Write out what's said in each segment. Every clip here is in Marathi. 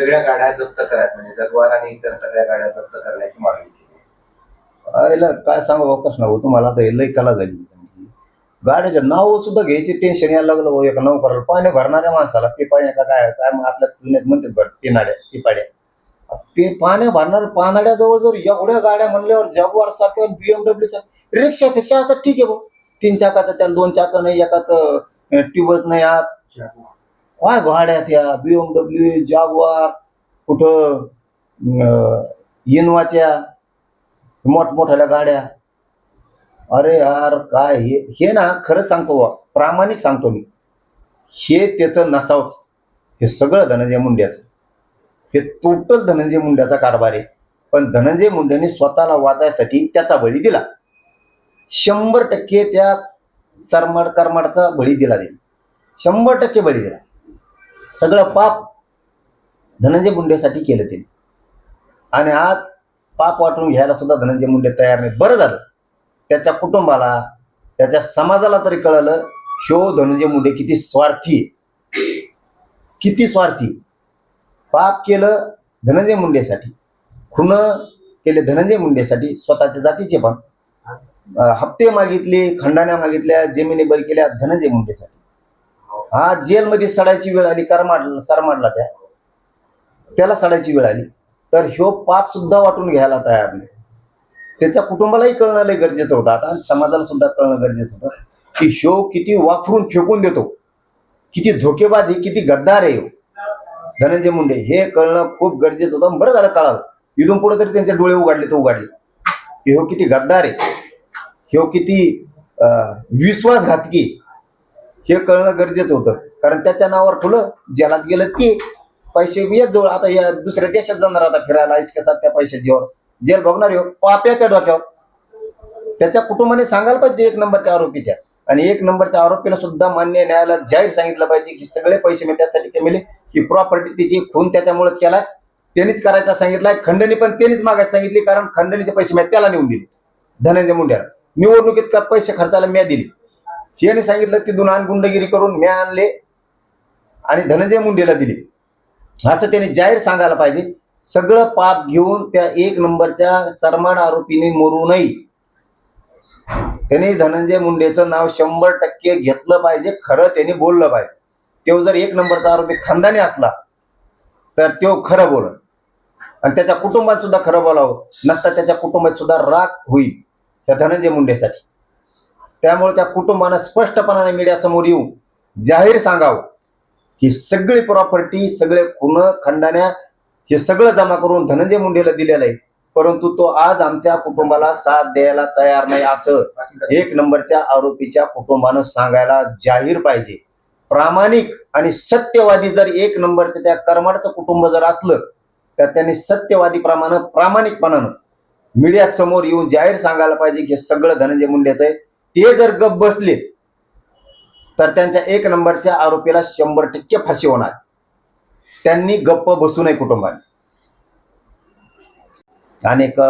वेगवेगळ्या गाड्या जप्त करायत म्हणजे जगवार आणि इतर सगळ्या गाड्या जप्त करण्याची मागणी केली. आयला काय सांगू अवकाश ना तुम्हाला आता हे लई कला झाली. गाड्याचे नाव सुद्धा घ्यायची टेन्शन यायला लागलं हो एका नौकराला पाणी भरणाऱ्या माणसाला पे पाणी का काय काय मग आपल्या जुन्यात म्हणतात बरं पेनाड्या पिपाड्या. पे पाण्या भरणार पानाड्याजवळ जर एवढ्या गाड्या म्हणल्यावर जगवार सारख्या बीएमडब्ल्यू सारख्या रिक्षापेक्षा आता ठीक आहे भाऊ तीन चाकाचा त्याला दोन चाक नाही एकात ट्यूबच नाही आत. काय गाड्या त्या बीएमडब्ल्यू जागवार कुठं इनवाच्या मोठमोठ्याल्या मोठमोठ्या गाड्या. अरे यार काय हे हे ना खरंच सांगतो बा प्रामाणिक सांगतो मी. हे त्याचं नसावच. हे सगळं धनंजय मुंड्याचं हे टोटल धनंजय मुंड्याचा कारभार आहे. पण धनंजय मुंड्याने स्वतःला वाचायसाठी त्याचा बळी दिला. शंभर टक्के त्या सरमाड करमाडचा बळी दिला दे शंभर टक्के बळी दिला. सगळं पाप धनंजय मुंडेसाठी केलं त्यांनी आणि आज पाप वाटून घ्यायला सुद्धा धनंजय मुंडे तयार नाही बरं झालं. त्याच्या कुटुंबाला त्याच्या समाजाला तरी कळलं ह्यो धनंजय मुंडे किती स्वार्थी किती स्वार्थी पाप केलं धनंजय मुंडेसाठी. खुन केले धनंजय मुंडेसाठी. स्वतःच्या जातीचे पण. हप्ते मागितले खंडाण्या मागितल्या जमिनी बळी केल्या धनंजय मुंडेसाठी. हा जेलमध्ये सडायची वेळ आली करमाड सरमाडला त्या. त्याला सडायची वेळ आली. तर ह्यो पाप सुद्धा वाटून घ्यायला तयार नाही. त्याच्या कुटुंबालाही कळणं लय गरजेचं होतं. आता आणि समाजाला सुद्धा कळणं गरजेचं होतं की ह्यो किती वापरून फेकून देतो. किती धोकेबाज आहे किती गद्दार आहे धनंजय मुंडे हे कळणं खूप गरजेचं होतं. बरं झालं कळालं इथून पुढे तरी त्यांचे डोळे उघडले तर उघडले. की ह्यो किती गद्दार आहे. ह्यो किती विश्वासघातकी. हे कळणं गरजेचं होतं. कारण त्याच्या नावावर ठुलं. जेलात गेलं ते. पैसे येत जवळ आता या दुसऱ्या देशात जाणार आता फिरायला कसा त्या पैशाच्यावर. जेल बघणार हो पाप्याच्या डोक्यावर. त्याच्या कुटुंबाने सांगायला पाहिजे एक नंबरच्या आरोपीच्या. आणि एक नंबरच्या आरोपीला सुद्धा मान्य न्यायालयात जाहीर सांगितलं पाहिजे की सगळे पैसे मी त्यासाठी कमिले की प्रॉपर्टी त्याची खून त्याच्यामुळेच केलाय. त्यांनीच करायचा सांगितलाय खंडणी पण त्यांनीच मागायला सांगितली कारण खंडणीचे पैसे मी त्याला नेऊन दिले. धनंजय मुंड्याला निवडणुकीत का पैसे खर्चाला म्या दिली. याने सांगितलं की आण गुंडगिरी करून म्या आणले आणि धनंजय मुंडेला दिले. असं त्याने जाहीर सांगायला पाहिजे. सगळं पाप घेऊन त्या एक नंबरच्या सरमाड आरोपीने मरू नये. त्याने धनंजय मुंडेचं नाव शंभर टक्के घेतलं पाहिजे खरं त्याने बोललं पाहिजे. तो जर एक नंबरचा आरोपी खानदानी असला तर तो खरं बोलत आणि त्याच्या कुटुंबात सुद्धा खरं बोलावं नसता त्याच्या कुटुंबात सुद्धा राग होईल त्या धनंजय मुंडेसाठी. त्यामुळे त्या कुटुंबानं स्पष्टपणाने मीडियासमोर येऊन जाहीर सांगावं. ही सगळी प्रॉपर्टी सगळे खुण खंडाण्या हे सगळं जमा करून धनंजय मुंडेला दिलेलं आहे. परंतु तो आज आमच्या कुटुंबाला साथ द्यायला तयार नाही असं एक नंबरच्या आरोपीच्या कुटुंबानं सांगायला जाहीर पाहिजे. प्रामाणिक आणि सत्यवादी जर एक नंबरचं त्या करमाडचं कुटुंब जर असलं तर त्यांनी सत्यवादी प्रमाणे प्रामाणिकपणानं मीडिया समोर येऊन जाहीर सांगायला पाहिजे की हे सगळं धनंजय मुंडेचं आहे. ते जर गप बसले तर त्यांच्या एक नंबरच्या आरोपीला शंभर टक्के फाशी होणार. त्यांनी गप्प बसू नये कुटुंबाने. अनेक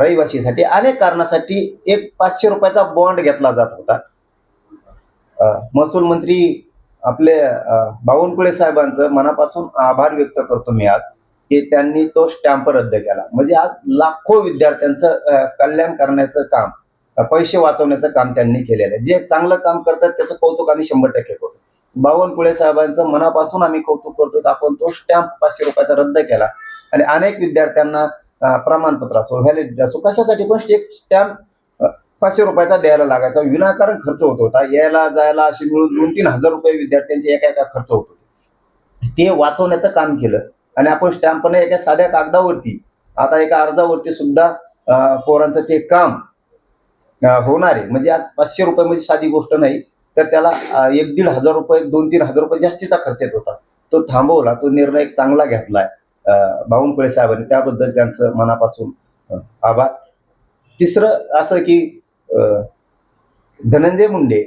रहिवासीसाठी अनेक कारणासाठी एक पाचशे रुपयाचा बॉन्ड घेतला जात होता. महसूल मंत्री आपले बावनकुळे साहेबांचं मनापासून आभार व्यक्त करतो मी आज की त्यांनी तो स्टॅम्प रद्द केला. म्हणजे आज लाखो विद्यार्थ्यांचं कल्याण करण्याचं काम पैसे वाचवण्याचं काम त्यांनी केलेलं आहे. जे चांगलं काम करतात त्याचं कौतुक आम्ही शंभर टक्के करतो. बावनकुळे साहेबांचं मनापासून आम्ही कौतुक करतो आपण तो स्टॅम्प पाचशे रुपयाचा रद्द केला. आणि अनेक विद्यार्थ्यांना प्रमाणपत्र असो व्हॅलिडिटी असो कशासाठी पण एक स्टॅम्प पाचशे रुपयाचा द्यायला लागायचा. विनाकारण खर्च होत होता. यायला जायला असे मिळून दोन तीन हजार रुपये विद्यार्थ्यांचे एका एका खर्च होत होते. ते वाचवण्याचं काम केलं. आणि आपण स्टॅम्पने एका साध्या कागदावरती आता एका अर्जावरती सुद्धा पोरांचं ते काम होणार आहे. म्हणजे आज पाचशे रुपये म्हणजे साधी गोष्ट नाही तर त्याला एक दीड हजार रुपये दोन तीन हजार रुपये जास्तीचा खर्च येत होता. तो थांबवला तो निर्णय एक चांगला घेतलाय बावनकुळे साहेबांनी. त्याबद्दल त्यांचं मनापासून आभार. तिसरं असं की धनंजय मुंडे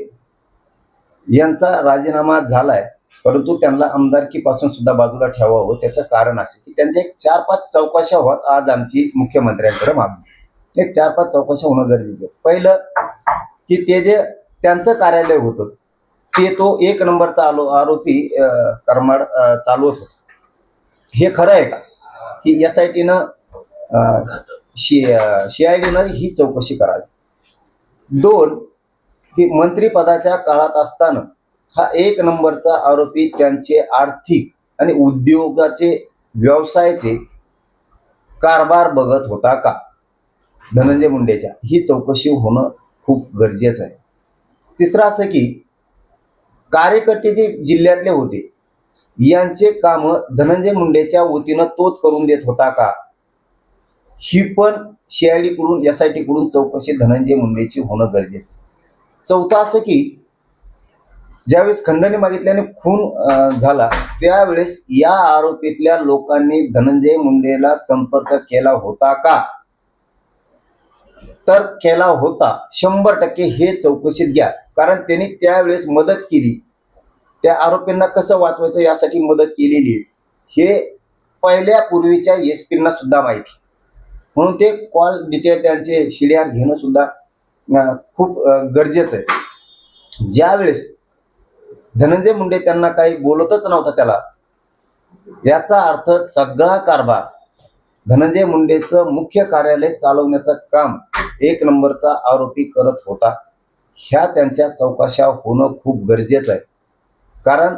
यांचा राजीनामा झालाय परंतु त्यांना आमदारकीपासून सुद्धा बाजूला ठेवावं त्याचं कारण असे की त्यांच्या एक चार पाच चौकशा होत आज आमची मुख्यमंत्र्यांकडे मागणी. एक चार पाच चौकशा होणं गरजेचं आहे. पहिलं की ते जे त्यांचं कार्यालय होतं ते तो एक नंबरचा आलो आरोपी अं, करमाड चालवत होता. हे खरं आहे का? की एस आय टीनं सीआयडीनं ही चौकशी करावी. दोन की मंत्रिपदाच्या काळात असताना हा एक नंबरचा आरोपी त्यांचे आर्थिक आणि उद्योगाचे व्यवसायाचे कारभार बघत होता का? धनंजय मुंडेच्या. ही चौकशी होणं खूप गरजेचं आहे. तिसरं असं की कार्यकर्ते जे जिल्ह्यातले होते यांचे काम धनंजय मुंडेच्या वतीनं तोच करून देत होता का? ही पण सीआयडीकडून एस आय टीकडून चौकशी धनंजय मुंडेची होणं गरजेचं. आहे. चौथं असं की ज्यावेळेस खंडणी मागितल्याने खून झाला त्यावेळेस या आरोपीतल्या लोकांनी धनंजय मुंडेला संपर्क केला होता का? तर केला होता. शंभर टक्के हे चौकशीत घ्या. कारण त्यांनी त्यावेळेस मदत केली. त्या आरोपींना कसं वाचवायचं यासाठी मदत केलेली हे पहिल्या पूर्वीच्या एस पींना सुद्धा माहिती म्हणून ते कॉल डिटेल त्यांचे शिडिआर घेणं सुद्धा खूप गरजेचं आहे. ज्यावेळेस धनंजय मुंडे त्यांना काही बोलतच नव्हता त्याला याचा अर्थ सगळा कारभार धनंजय मुंडेचं मुख्य कार्यालय चालवण्याचं काम एक नंबरचा आरोपी करत होता. ह्या त्यांच्या चौकशा होणं खूप गरजेचं आहे. कारण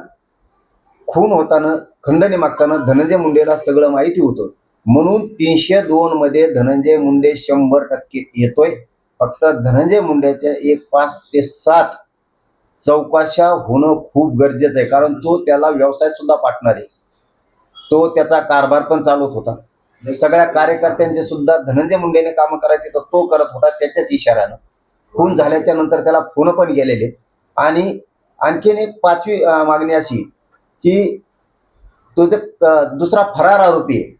खून होताना खंडणी मागताना धनंजय मुंडेला सगळं माहिती होतं. म्हणून तीनशे दोन मध्ये धनंजय मुंडे शंभर टक्के येतोय. फक्त धनंजय मुंडेच्या एक पाच ते सात चौकाशा होणं खूप गरजेचं आहे. कारण तो त्याला व्यवसाय सुद्धा पाठणार आहे. तो त्याचा कारभार पण चालवत होता. सगळ्या कार्यकर्त्यांचे सुद्धा धनंजय मुंडेने काम करायचे तर तो करत होता त्याच्याच इशाऱ्यानं. खून झाल्याच्यानंतर त्याला फोन पण गेलेले. आणि आणखीन एक पाचवी मागणी अशी की तो जे दुसरा फरार आरोपी आहे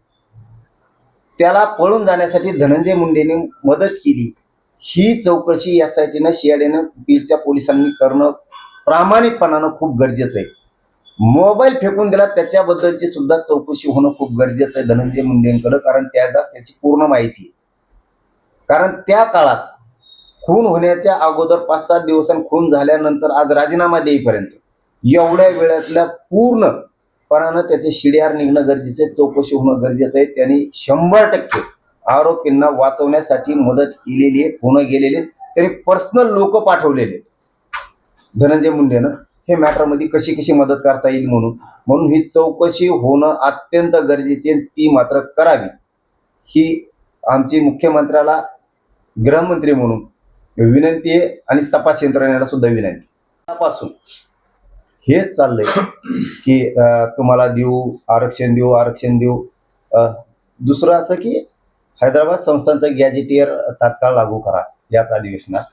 त्याला पळून जाण्यासाठी धनंजय मुंडेने मदत केली. ही चौकशी यासाठीनं सीआयडीनं बीडच्या पोलिसांनी करणं प्रामाणिकपणानं खूप गरजेचं आहे. मोबाईल फेकून दिला त्याच्याबद्दलची सुद्धा चौकशी होणं खूप गरजेचं आहे धनंजय मुंडेंकडे कारण त्याला त्याची पूर्ण माहिती आहे कारण त्या काळात खून होण्याच्या अगोदर पाच सात दिवसांनी खून झाल्यानंतर आज राजीनामा देईपर्यंत एवढ्या वेळातल्या पूर्णपणानं त्याचे शिडिआर निघणं गरजेचं आहे चौकशी होणं गरजेचं आहे त्यांनी शंभर टक्के आरोपींना वाचवण्यासाठी मदत केलेली आहे पुणे गेलेले आहेत. त्यांनी पर्सनल लोक पाठवलेले आहेत. धनंजय मुंडेनं हे मॅटरमध्ये कशी कशी मदत करता येईल म्हणून. म्हणून ही चौकशी होणं अत्यंत गरजेची ती मात्र करावी. ही आमची मुख्यमंत्र्याला गृहमंत्री म्हणून विनंती आहे आणि तपास यंत्रणेला सुद्धा विनंती तपासून हेच चाललंय की तुम्हाला देऊ आरक्षण देऊ आरक्षण देऊ. दुसरं असं की हैदराबाद संस्थांचं गॅजेटियर तात्काळ लागू करा याच अधिवेशनात.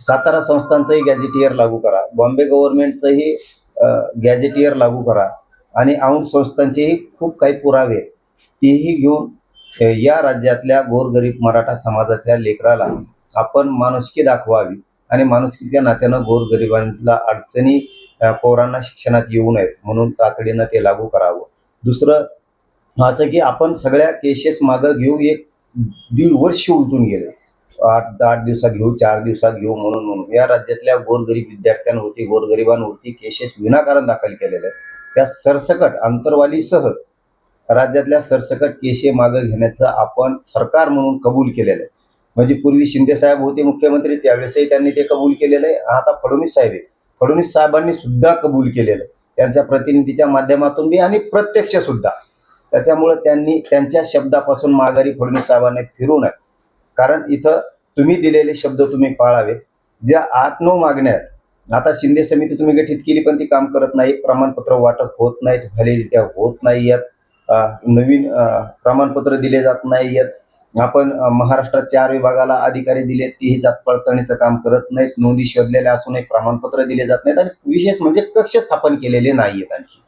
सातारा संस्थांचंही गॅजेटियर लागू करा. बॉम्बे गव्हर्नमेंटचंही गॅजेटियर लागू करा. आणि औंध संस्थांचेही खूप काही पुरावे आहेत. तेही घेऊन या राज्यातल्या गोरगरीब मराठा समाजाच्या लेकराला आपण माणुसकी दाखवावी आणि माणुसकीच्या नात्यानं गोरगरिबांना अडचणी पोरांना शिक्षणात येऊ नयेत म्हणून तातडीनं ते लागू करावं. दुसरं असं की आपण सगळ्या केसेस मागं घेऊ एक दीड वर्ष उलटून गेले. आठ आठ दिवसात घेऊ चार दिवसात घेऊ म्हणून म्हणून. या राज्यातल्या गोरगरीब विद्यार्थ्यांवरती गोरगरिबांवरती केसेस विनाकारण दाखल केलेले आहेत. त्या सरसकट अंतरवालीसह राज्यातल्या सरसकट केसे मागं घेण्याचं आपण सरकार म्हणून कबूल केलेलं आहे. म्हणजे पूर्वी शिंदे साहेब होते मुख्यमंत्री त्यावेळेसही त्यांनी ते कबूल केलेलं आहे. आता फडणवीस साहेब आहेत. फडणवीस साहेबांनी सुद्धा कबूल केलेलं आहे. त्यांच्या प्रतिनिधीच्या माध्यमातून बी आणि प्रत्यक्ष सुद्धा. त्याच्यामुळं त्यांनी त्यांच्या शब्दापासून माघारी फडणवीस साहेबांनी फिरू नये कारण इथं तुम्ही दिलेले शब्द तुम्ही पाळावे. ज्या आठ नऊ मागण्या आहेत आता शिंदे समिती तुम्ही गठीत केली पण ती काम करत नाही. प्रमाणपत्र वाटप होत नाहीत व्हॅलिडिट्या होत नाही आहेत. नवीन प्रमाणपत्र दिले जात नाही आहेत. आपण महाराष्ट्रात चार विभागाला अधिकारी दिले तेही जात पडताळणीचं काम करत नाहीत. नोंदी शोधलेल्या असूनही प्रमाणपत्र दिले जात नाहीत आणि विशेष म्हणजे कक्ष स्थापन केलेले नाही आहेत आणखी.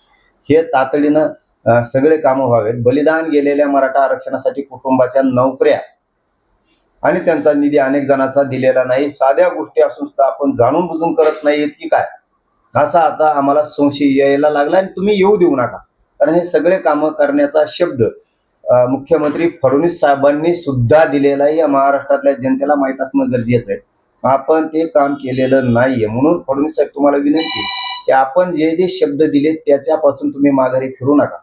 हे तातडीनं सगळे कामं व्हावेत. बलिदान गेलेल्या मराठा आरक्षणासाठी कुटुंबाच्या नोकऱ्या आणि त्यांचा निधी अनेक जणांचा दिलेला नाही. साध्या गोष्टी असून सुद्धा आपण जाणून बुजून करत नाहीयेत की काय? असा आता आम्हाला संशय यायला लागला आणि तुम्ही येऊ देऊ नका. कारण हे सगळे कामं करण्याचा शब्द मुख्यमंत्री फडणवीस साहेबांनी सुद्धा दिलेला आहे या महाराष्ट्रातल्या जनतेला माहीत असणं गरजेचं आहे. आपण ते काम केलेलं नाहीये. म्हणून फडणवीस साहेब तुम्हाला विनंती की आपण जे जे शब्द दिले त्याच्यापासून तुम्ही माघारी फिरू नका.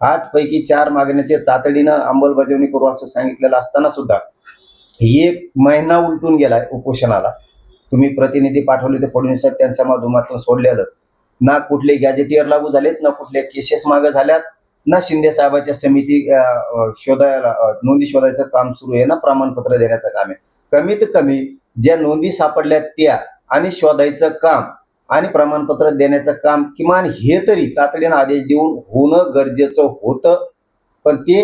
आठ पैकी चार मागण्याचे तातडीनं अंमलबजावणी करू असं सांगितलेलं असताना सुद्धा एक महिना उलटून गेलाय उपोषणाला. तुम्ही प्रतिनिधी पाठवले ते फडणवीस साहेब त्यांच्या माध्यमातून सोडलेलं ना कुठले गॅजेटियर लागू झालेत ना कुठले केसेस मागे झाल्यात ना शिंदे साहेबाच्या समिती शोधायला नोंदी शोधायचं काम सुरू आहे ना प्रमाणपत्र देण्याचं काम आहे. कमीत कमी ज्या नोंदी सापडल्यात त्या आणि शोधायचं काम आणि प्रमाणपत्र देण्याचं काम किमान हे तरी तातडीनं आदेश देऊन होणं गरजेचं होतं. पण ते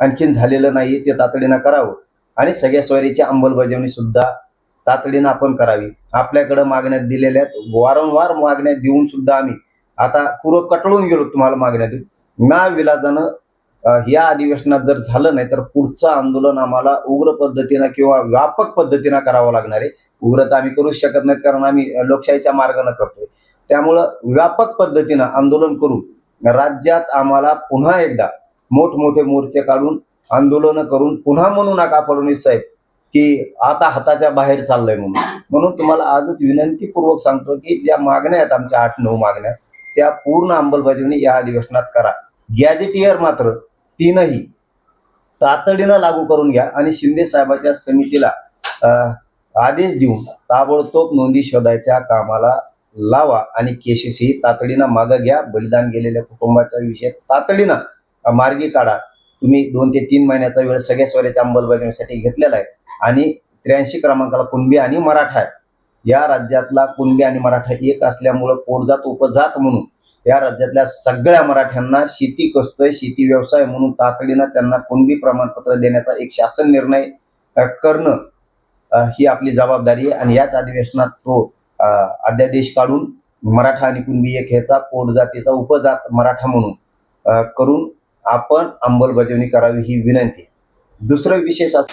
आणखीन झालेलं नाही ते तातडीनं करावं. आणि सगळ्या सोयरीची अंमलबजावणी सुद्धा तातडीनं आपण करावी. आपल्याकडं मागण्यात दिलेल्या आहेत. वारंवार मागण्या देऊन सुद्धा आम्ही आता पूर्व कटळून गेलो तुम्हाला मागण्या देऊ ना विलाजानं या अधिवेशनात जर झालं नाही तर पुढचं आंदोलन आम्हाला उग्र पद्धतीनं किंवा व्यापक पद्धतीनं करावं लागणार आहे. उग्रता आम्ही करूच शकत नाही कारण आम्ही लोकशाहीच्या मार्गानं करतोय. त्यामुळं व्यापक पद्धतीनं आंदोलन करून राज्यात आम्हाला पुन्हा एकदा मोठमोठे मोर्चे काढून आंदोलनं करून पुन्हा म्हणू नका फडणवीस साहेब की आता हाताच्या बाहेर चाललंय म्हणून. म्हणून तुम्हाला आजच विनंतीपूर्वक सांगतो की ज्या मागण्या आहेत आमच्या आठ नऊ मागण्या त्या पूर्ण अंमलबजावणी या अधिवेशनात करा. गॅजेटियर मात्र तीनही तातडीनं लागू करून घ्या आणि शिंदे साहेबाच्या समितीला आदेश देऊन ताबडतोब नोंदी शोधायच्या कामाला लावा आणि केसेसही तातडीनं मागं घ्या. बलिदान गेलेल्या कुटुंबाचा विषय तातडीनं मार्गी काढा. तुम्ही दोन ते तीन महिन्याचा वेळ सगळ्या स्वराच्या अंमलबजावणीसाठी घेतलेला आहे. आणि त्र्याऐंशी क्रमांकाला कुणबी आणि मराठा आहे. या राज्यातला कुणबी आणि मराठा एक असल्यामुळं पोटजात उपजात म्हणून या राज्यातल्या सगळ्या मराठ्यांना शेती कसतोय शेती व्यवसाय म्हणून तातडीनं त्यांना कुणबी प्रमाणपत्र देण्याचा एक शासन निर्णय करणं ही आपली जबाबदारी आहे. आणि याच अधिवेशनात तो अध्यादेश काढून मराठा आणि कुणबी एक ह्याचा पोटजातीचा उपजात मराठा म्हणून करून आपण अंमलबजावणी करावी ही विनंती. दुसरं विशेष असं